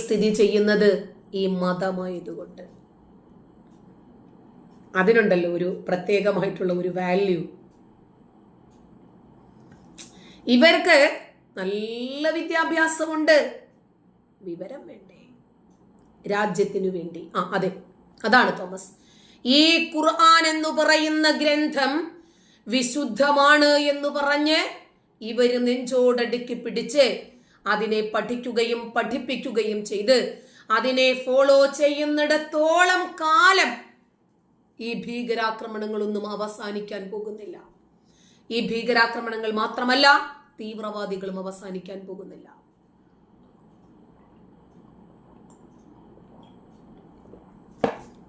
സ്ഥിതി ചെയ്യുന്നത് ഈ മതമായതുകൊണ്ട്. അതിനുണ്ടല്ലോ ഒരു പ്രത്യേകമായിട്ടുള്ള ഒരു വാല്യൂ ഇവർക്ക് നല്ല വിദ്യാഭ്യാസമുണ്ട്. വിവരം വേണ്ടേ? രാജ്യത്തിനു വേണ്ടി. ആ അതെ. അതാണ് തോമസ്. ഈ ഖുർആൻ എന്ന് പറയുന്ന ഗ്രന്ഥം വിശുദ്ധമാണ് എന്ന് പറഞ്ഞ് ഇവർ നെഞ്ചോടടുക്കി പിടിച്ച് അതിനെ പഠിക്കുകയും പഠിപ്പിക്കുകയും ചെയ്ത് അതിനെ ഫോളോ ചെയ്യുന്നിടത്തോളം കാലം ഈ ഭീകരാക്രമണങ്ങളൊന്നും അവസാനിക്കാൻ പോകുന്നില്ല. ഈ ഭീകരാക്രമണങ്ങൾ മാത്രമല്ല തീവ്രവാദികളും അവസാനിക്കാൻ പോകുന്നില്ല.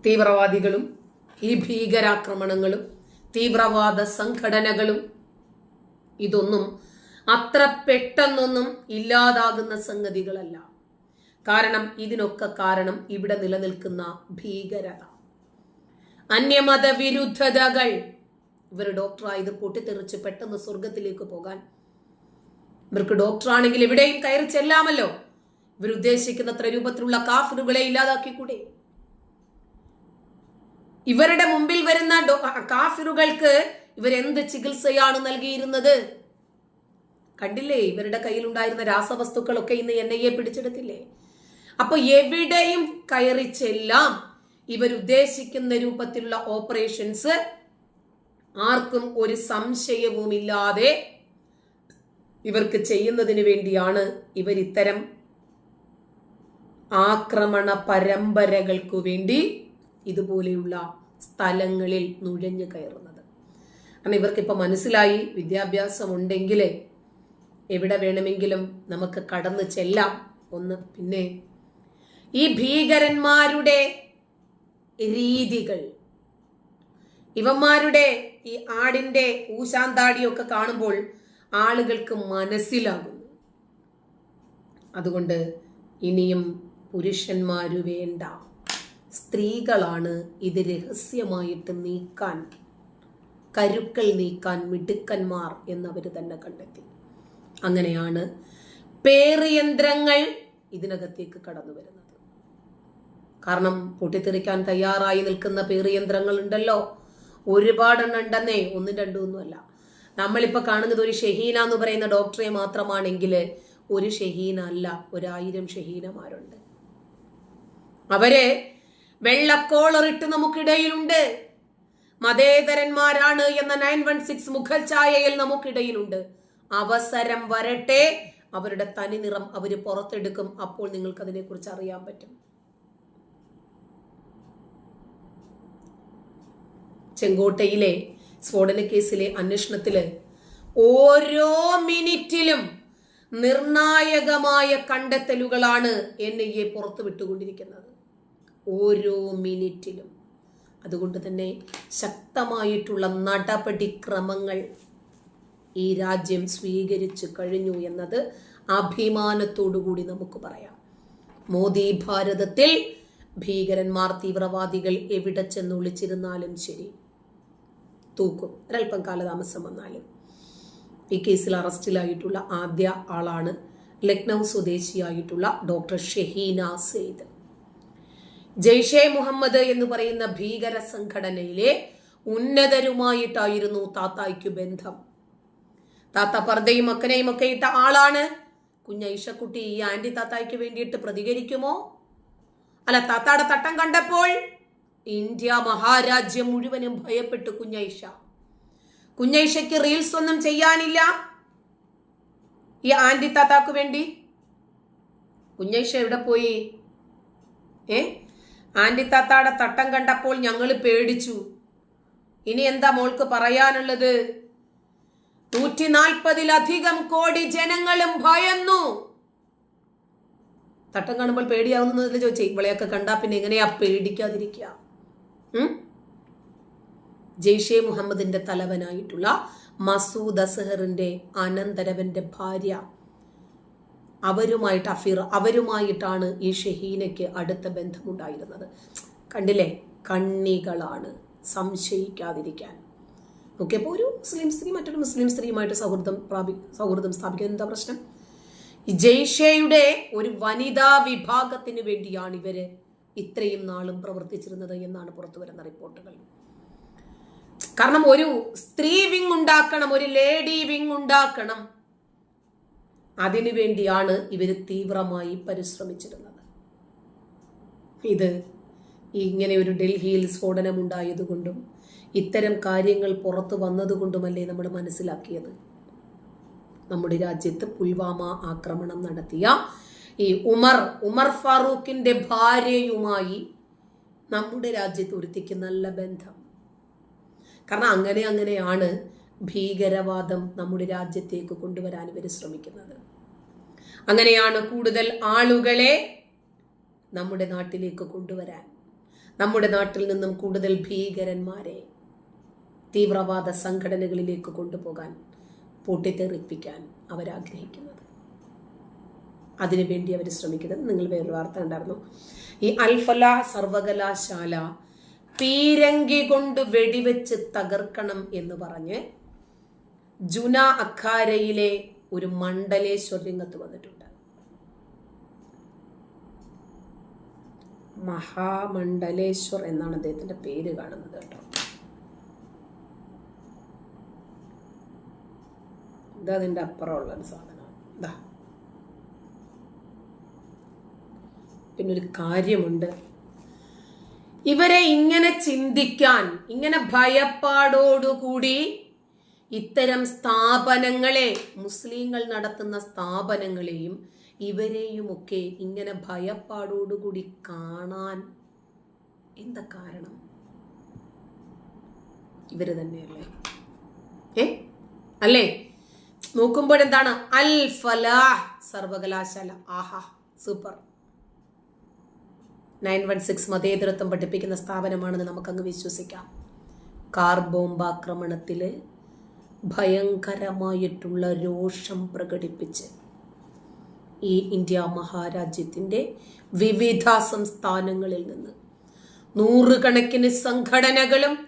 തീവ്രവാദികളും ഈ ഭീകരാക്രമണങ്ങളും തീവ്രവാദ സംഘടനകളും ഇതൊന്നും അത്ര പെട്ടെന്നൊന്നും ഇല്ലാതാകുന്ന സംഗതികളല്ല. കാരണം ഇതിനൊക്കെ കാരണം ഇവിടെ നിലനിൽക്കുന്ന ഭീകരത. അന്യമത വിരുദ്ധതകൾ ഇവർ ഡോക്ടറായത് പൊട്ടിത്തെറിച്ച് പെട്ടെന്ന് സ്വർഗത്തിലേക്ക് പോകാൻ. ഇവർക്ക് ഡോക്ടറാണെങ്കിൽ എവിടെയും കയറി ചെല്ലാമല്ലോ. ഇവർ ഉദ്ദേശിക്കുന്നത്ര രൂപത്തിലുള്ള കാഫറുകളെ ഇല്ലാതാക്കിക്കൂടെ? ഇവരുടെ മുമ്പിൽ വരുന്ന കാഫിറുകൾക്ക് ഇവരെന്ത് ചികിത്സയാണ് നൽകിയിരുന്നത്? കണ്ടില്ലേ? ഇവരുടെ കയ്യിലുണ്ടായിരുന്ന രാസവസ്തുക്കളൊക്കെ ഇന്ന് എൻ ഐ എ പിടിച്ചെടുത്തില്ലേ? അപ്പൊ എവിടെയും കയറി ചെല്ലാം ഇവരുദ്ദേശിക്കുന്ന രൂപത്തിലുള്ള ഓപ്പറേഷൻസ് ആർക്കും ഒരു സംശയവുമില്ലാതെ ഇവർക്ക് ചെയ്യുന്നതിന് വേണ്ടിയാണ് ഇവർ ഇത്തരം ആക്രമണ പരമ്പരകൾക്കു വേണ്ടി ഇതുപോലെയുള്ള സ്ഥലങ്ങളിൽ നുഴഞ്ഞു കയറുന്നത്. കാരണം ഇവർക്കിപ്പോൾ മനസ്സിലായി വിദ്യാഭ്യാസം ഉണ്ടെങ്കിൽ എവിടെ വേണമെങ്കിലും നമുക്ക് കടന്നു ചെല്ലാം. ഒന്ന് പിന്നെ ഈ ഭീകരന്മാരുടെ രീതികൾ. ഇവന്മാരുടെ ഈ ആടിന്റെ ഊശാന്താടിയൊക്കെ കാണുമ്പോൾ ആളുകൾക്ക് മനസ്സിലാകുന്നു. അതുകൊണ്ട് ഇനിയും പുരുഷന്മാരു വേണ്ട. സ്ത്രീകളാണ് ഇത് രഹസ്യമായിട്ട് നീക്കാൻ കരുക്കൾ നീക്കാൻ മിടുക്കന്മാർ എന്നവർ തന്നെ കണ്ടെത്തി. അങ്ങനെയാണ്. പേറിയന്ത്രങ്ങൾ ഇതിനകത്തേക്ക് കടന്നു വരുന്നത്. കാരണം പൊട്ടിത്തെറിക്കാൻ തയ്യാറായി നിൽക്കുന്ന പേറിയന്ത്രങ്ങൾ ഉണ്ടല്ലോ. ഒരുപാടെണ്ണം ഉണ്ടെന്നേ ഒന്നും രണ്ടും ഒന്നുമല്ല നമ്മളിപ്പോൾ കാണുന്നത് ഒരു ഷഹീന എന്ന് പറയുന്ന ഡോക്ടറെ മാത്രമാണെങ്കിൽ ഒരു ഷഹീന അല്ല ഒരായിരം ഷഹീനമാരുണ്ട്. അവർ വെള്ളക്കോളറിട്ട് നമുക്കിടയിലുണ്ട്. മതേതരന്മാരാണ് എന്ന നയൻ വൺ സിക്സ് മുഖഛായയിൽ നമുക്കിടയിലുണ്ട്. അവസരം വരട്ടെ. അവരുടെ തനി നിറം അവർ പുറത്തെടുക്കും. അപ്പോൾ നിങ്ങൾക്ക് അതിനെക്കുറിച്ച് അറിയാൻ പറ്റും. ചെങ്കോട്ടയിലെ സ്ഫോടന കേസിലെ അന്വേഷണത്തിൽ ഓരോ മിനിറ്റിലും നിർണായകമായ കണ്ടെത്തലുകളാണ് എൻ ഐ എ പുറത്തു വിട്ടുകൊണ്ടിരിക്കുന്നത്. ഓരോ മിനിറ്റിലും. അതുകൊണ്ട് തന്നെ ശക്തമായിട്ടുള്ള നടപടിക്രമങ്ങൾ ഈ രാജ്യം സ്വീകരിച്ചു കഴിഞ്ഞു എന്നത് അഭിമാനത്തോടുകൂടി നമുക്ക് പറയാം. മോദി ഭാരതത്തിൽ ഭീകരന്മാർ തീവ്രവാദികൾ എവിടെ ചെന്ന് ഒളിച്ചിരുന്നാലും ശരി. തൂക്കും. ഒരൽപ്പം കാലതാമസം വന്നാലും. ഈ കേസിൽ അറസ്റ്റിലായിട്ടുള്ള ആദ്യ ആളാണ് ലക്നൗ സ്വദേശിയായിട്ടുള്ള ഡോക്ടർ ഷെഹീന സെയ്ദ്. ജെയ്ഷെ മുഹമ്മദ് എന്ന് പറയുന്ന ഭീകര സംഘടനയിലെ ഉന്നതരുമായിട്ടായിരുന്നു താത്തായ്ക്ക് ബന്ധം. താത്ത പർദ്ദയും മക്കനെയും ഒക്കെ ഇട്ട ആളാണ്. കുഞ്ഞൈഷക്കുട്ടി ഈ ആന്റി താത്തായ്ക്ക് വേണ്ടിയിട്ട് പ്രതികരിക്കുമോ? അല്ല താത്താടെ തട്ടം കണ്ടപ്പോൾ ഇന്ത്യ മഹാരാജ്യം മുഴുവനും ഭയപ്പെട്ടു കുഞ്ഞൈഷ കുഞ്ഞൈഷയ്ക്ക് റീൽസ് ഒന്നും ചെയ്യാനില്ല. ഈ ആന്റി താത്താക്ക് വേണ്ടി കുഞ്ഞൈഷ എവിടെ പോയി? ഏ? ആന്റി താത്താടെ തട്ടം കണ്ടപ്പോൾ ഞങ്ങൾ പേടിച്ചു. ഇനി എന്താ മോൾക്ക് പറയാനുള്ളത്? നൂറ്റി നാൽപ്പതിലധികം കോടി ജനങ്ങളും ഭയന്നു. തട്ടം കാണുമ്പോൾ പേടിയാവുന്നതിൽ ചോദിച്ചേ ഇവളെയൊക്കെ കണ്ടാ പിന്നെ എങ്ങനെയാ പേടിക്കാതിരിക്കുക? ജെയ്ഷെ മുഹമ്മദിന്റെ തലവനായിട്ടുള്ള മസൂദ് അസഹറിന്റെ അനന്തരവന്റെ ഭാര്യ. അവരുമായിട്ട് അഫീർ അവരുമായിട്ടാണ് ഈ ഷഹീനയ്ക്ക് അടുത്ത ബന്ധമുണ്ടായിരുന്നത്. കണ്ടില്ലേ? കണ്ണികളാണ് സംശയിക്കാതിരിക്കാൻ. ഓക്കെ അപ്പോൾ ഒരു മുസ്ലിം സ്ത്രീ മറ്റൊരു മുസ്ലിം സ്ത്രീയുമായിട്ട് സൗഹൃദം പ്രാപി സൗഹൃദം സ്ഥാപിക്കാൻ എന്താ പ്രശ്നം? ഈ ജയ്ഷയുടെ ഒരു വനിതാ വിഭാഗത്തിന് വേണ്ടിയാണ് ഇവർ ഇത്രയും നാളും പ്രവർത്തിച്ചിരുന്നത് എന്നാണ് പുറത്തു വരുന്ന റിപ്പോർട്ടുകൾ. കാരണം ഒരു സ്ത്രീ വിങ് ഉണ്ടാക്കണം ഒരു ലേഡി വിങ് ഉണ്ടാക്കണം അതിനു വേണ്ടിയാണ് ഇവർ തീവ്രമായി പരിശ്രമിച്ചിരുന്നത്. ഇത് ഇങ്ങനെ ഒരു ഡൽഹിയിൽ സ്ഫോടനം ഉണ്ടായതുകൊണ്ടും ഇത്തരം കാര്യങ്ങൾ പുറത്തു വന്നതുകൊണ്ടുമല്ലേ നമ്മൾ മനസ്സിലാക്കിയത്? നമ്മുടെ രാജ്യത്ത് പുൽവാമ ആക്രമണം നടത്തിയ ഈ ഉമർ ഉമർ ഫാറൂഖിന്റെ ഭാര്യയുമായി നമ്മുടെ രാജ്യത്ത് ഒരുത്തിക്ക് നല്ല ബന്ധം. കാരണം അങ്ങനെ അങ്ങനെയാണ് ഭീകരവാദം നമ്മുടെ രാജ്യത്തേക്ക് കൊണ്ടുവരാൻ ഇവർ ശ്രമിക്കുന്നത്. അങ്ങനെയാണ് കൂടുതൽ ആളുകളെ നമ്മുടെ നാട്ടിലേക്ക് കൊണ്ടുവരാൻ. നമ്മുടെ നാട്ടിൽ നിന്നും കൂടുതൽ ഭീകരന്മാരെ തീവ്രവാദ സംഘടനകളിലേക്ക് കൊണ്ടുപോകാൻ പൊട്ടിത്തെറിപ്പിക്കാൻ അവരാഗ്രഹിക്കുന്നത്. അതിനുവേണ്ടി അവർ ശ്രമിക്കുന്നത് നിങ്ങൾ വേറൊരു വാർത്ത ഉണ്ടായിരുന്നു ഈ അൽഫല സർവകലാശാല പീരങ്കി കൊണ്ട് വെടിവെച്ച് തകർക്കണം എന്ന് പറഞ്ഞ് ജുന അഖാരയിലെ ഒരു മണ്ഡലേശ്വർ രംഗത്ത് വന്നിട്ടുണ്ട്. മഹാമണ്ഡലേശ്വർ എന്നാണ് അദ്ദേഹത്തിന്റെ പേര് കാണുന്നത് കേട്ടോ. ഇത് അതിന്റെ അപ്പുറമുള്ള ഒരു സാധനമാണ്. ഇതാ പിന്നെ ഒരു കാര്യമുണ്ട്. ഇവരെ ഇങ്ങനെ ചിന്തിക്കാൻ ഇങ്ങനെ ഭയപ്പാടോടുകൂടി ഇത്തരം സ്ഥാപനങ്ങളെ മുസ്ലിങ്ങൾ നടത്തുന്ന സ്ഥാപനങ്ങളെയും ഇവരെയുമൊക്കെ ഇങ്ങനെ ഭയപ്പാടോടുകൂടി കാണാൻ എന്താ കാരണം? ഇവർ തന്നെയല്ലേ? ഏ? അല്ലേ? നോക്കുമ്പോഴെന്താണ്? അൽ ഫലാഹ് സർവകലാശാല. ആഹാ സൂപ്പർ. നയൻ വൺ സിക്സ് മതേതരത്വം പഠിപ്പിക്കുന്ന സ്ഥാപനമാണെന്ന് നമുക്കങ്ങ് വിശ്വസിക്കാം. കാർ ബോംബാക്രമണത്തിൽ ഭയങ്കരമായിട്ടുള്ള രോഷം പ്രകടിപ്പിച്ച് ഈ ഇന്ത്യ മഹാരാജ്യത്തിന്റെ വിവിധ സംസ്ഥാനങ്ങളിൽ നിന്ന് നൂറുകണക്കിന് സംഘടനകളും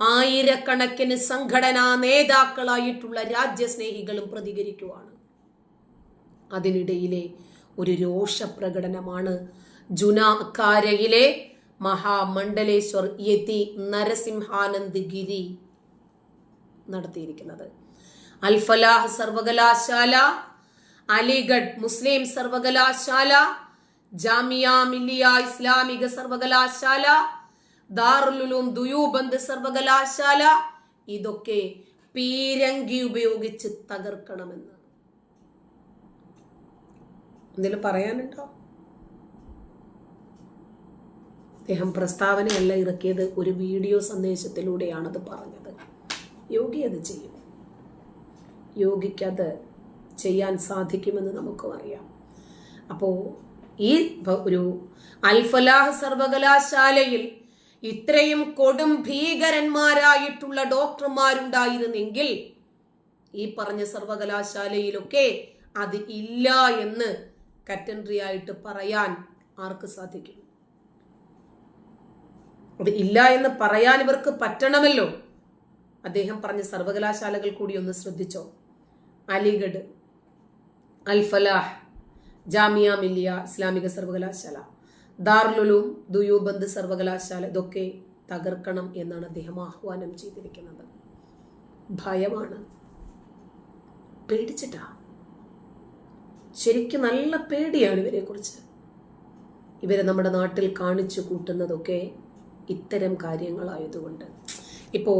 ആയിരക്കണക്കിന് സംഘടനാ നേതാക്കളായിട്ടുള്ള രാജ്യസ്നേഹികളും പ്രതികരിക്കുവാണ്. അതിനിടയിലെ ഒരു രോഷപ്രകടനമാണ് ജുനാക്കാരയിലെ മഹാമണ്ഡലേശ്വർ യതി നരസിംഹാനന്ദ് ഗിരി നടത്തിയിരിക്കുന്നത്. അൽഫലാഹ് സർവകലാശാല അലിഗഡ് മുസ്ലിം സർവകലാശാല ജാമിയ മില്ലിയ ഇസ്ലാമിക സർവകലാശാല ദാറുലുലൂം ദുയൂബന്ദ് സർവകലാശാല. ഇതൊക്കെ പീരങ്കി ഉപയോഗിച്ച് തകർക്കണമെന്ന്. എന്തെങ്കിലും പറയാനുണ്ടോ? അദ്ദേഹം പ്രസ്താവനയല്ല ഇറക്കിയത് ഒരു വീഡിയോ സന്ദേശത്തിലൂടെയാണത് പറഞ്ഞത്. യോഗി അത് ചെയ്യും. യോഗിക്കത് ചെയ്യാൻ സാധിക്കുമെന്ന് നമുക്കും അറിയാം. അപ്പോൾ ഈ ഒരു അൽഫലാഹ് സർവകലാശാലയിൽ ഇത്രയും കൊടും ഭീകരന്മാരായിട്ടുള്ള ഡോക്ടർമാരുണ്ടായിരുന്നെങ്കിൽ ഈ പറഞ്ഞ സർവകലാശാലയിലൊക്കെ അത് ഇല്ല എന്ന് കറ്റൻട്രി ആയിട്ട് പറയാൻ ആർക്ക് സാധിക്കും? അത് ഇല്ല എന്ന് പറയാൻ ഇവർക്ക് പറ്റണമല്ലോ. അദ്ദേഹം പറഞ്ഞ സർവകലാശാലകൾ കൂടി ഒന്ന് ശ്രദ്ധിച്ചോ. അലിഗഡ് അൽഫലാഹ് ജാമിയ മില്ലിയ ഇസ്ലാമിക സർവകലാശാല. ദാർലുലൂം ദുയൂബന്ദ് സർവകലാശാല ഇതൊക്കെ തകർക്കണം എന്നാണ് അദ്ദേഹം ആഹ്വാനം ചെയ്തിരിക്കുന്നത്. ഭയമാണ്. പേടിച്ചിട്ടാ? ശരിക്കും നല്ല പേടിയാണ് ഇവരെ കുറിച്ച് ഇവരെ നമ്മുടെ നാട്ടിൽ കാണിച്ചു കൂട്ടുന്നതൊക്കെ ഇത്തരം കാര്യങ്ങളായതുകൊണ്ട്. ഇപ്പോൾ